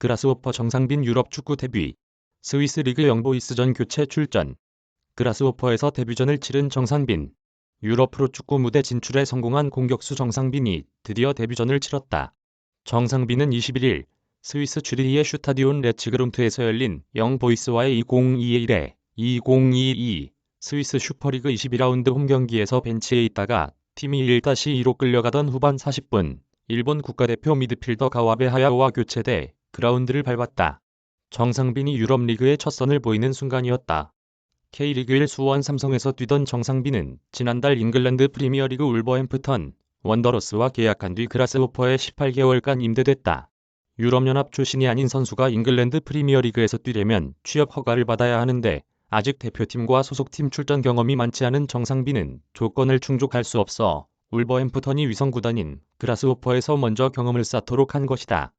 그라스호퍼 정상빈 유럽 축구 데뷔. 스위스 리그 영보이스전 교체 출전. 그라스호퍼에서 데뷔전을 치른 정상빈. 유럽 프로축구 무대 진출에 성공한 공격수 정상빈이 드디어 데뷔전을 치렀다. 정상빈은 21일 스위스 쥐리히의 슈타디온 레츠그룬트에서 열린 영보이스와의 2021회 2022 스위스 슈퍼리그 22라운드 홈경기에서 벤치에 있다가 팀이 1-2로 끌려가던 후반 40분 일본 국가대표 미드필더 가와베 하야오와 교체돼 그라운드를 밟았다. 정상빈이 유럽 리그의 첫 선을 보이는 순간이었다. K리그 1 수원 삼성에서 뛰던 정상빈은 지난달 잉글랜드 프리미어리그 울버햄프턴 원더러스와 계약한 뒤 그라스호퍼에 18개월간 임대됐다. 유럽연합 출신이 아닌 선수가 잉글랜드 프리미어리그에서 뛰려면 취업 허가를 받아야 하는데 아직 대표팀과 소속팀 출전 경험이 많지 않은 정상빈은 조건을 충족할 수 없어 울버햄프턴이 위성구단인 그라스호퍼에서 먼저 경험을 쌓도록 한 것이다.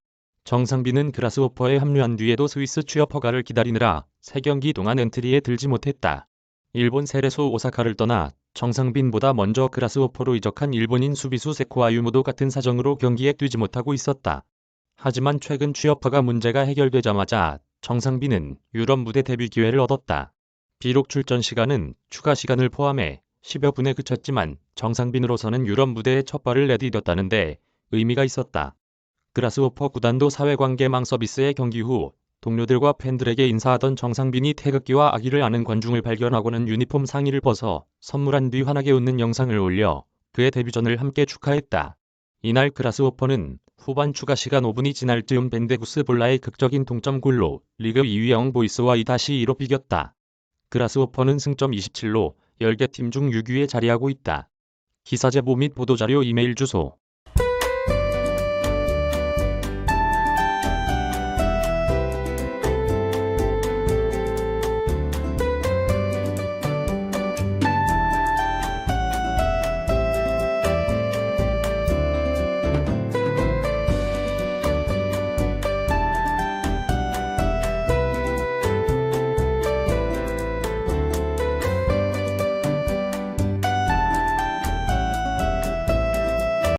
정상빈은 그라스호퍼에 합류한 뒤에도 스위스 취업 허가를 기다리느라 3경기 동안 엔트리에 들지 못했다. 일본 세레소 오사카를 떠나 정상빈보다 먼저 그라스호퍼로 이적한 일본인 수비수 세코 아유무도 같은 사정으로 경기에 뛰지 못하고 있었다. 하지만 최근 취업 허가 문제가 해결되자마자 정상빈은 유럽 무대 데뷔 기회를 얻었다. 비록 출전 시간은 추가 시간을 포함해 10여 분에 그쳤지만 정상빈으로서는 유럽 무대에 첫 발을 내디뎠다는데 의미가 있었다. 그라스호퍼 구단도 사회관계망 서비스의 경기 후 동료들과 팬들에게 인사하던 정상빈이 태극기와 아기를 아는 관중을 발견하고는 유니폼 상의를 벗어 선물한 뒤 환하게 웃는 영상을 올려 그의 데뷔전을 함께 축하했다. 이날 그라스호퍼는 후반 추가 시간 5분이 지날 즈음 벤데구스 볼라의 극적인 동점골로 리그 2위 영보이스와 2-2로 비겼다. 그라스호퍼는 승점 27로 10개 팀 중 6위에 자리하고 있다. 기사 제보 및 보도자료 이메일 주소